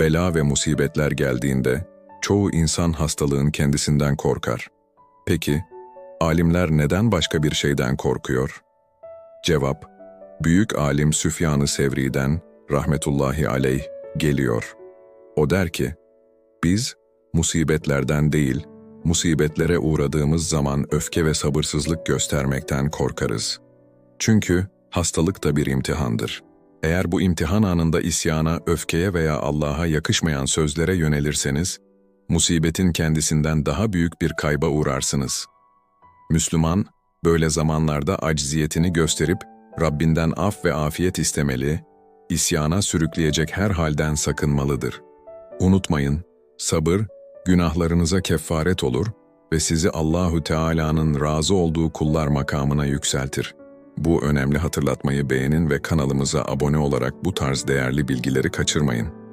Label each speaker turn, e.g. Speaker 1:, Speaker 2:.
Speaker 1: Bela ve musibetler geldiğinde çoğu insan hastalığın kendisinden korkar. Peki, alimler neden başka bir şeyden korkuyor? Cevap, büyük alim Süfyan-ı Sevri'den rahmetullahi aleyh geliyor. O der ki, biz musibetlerden değil, musibetlere uğradığımız zaman öfke ve sabırsızlık göstermekten korkarız. Çünkü hastalık da bir imtihandır. Eğer bu imtihan anında isyana, öfkeye veya Allah'a yakışmayan sözlere yönelirseniz, musibetin kendisinden daha büyük bir kayba uğrarsınız. Müslüman, böyle zamanlarda acziyetini gösterip Rabbinden af ve afiyet istemeli, isyana sürükleyecek her halden sakınmalıdır. Unutmayın, sabır, günahlarınıza kefaret olur ve sizi Allahü Teala'nın razı olduğu kullar makamına yükseltir. Bu önemli hatırlatmayı beğenin ve kanalımıza abone olarak bu tarz değerli bilgileri kaçırmayın.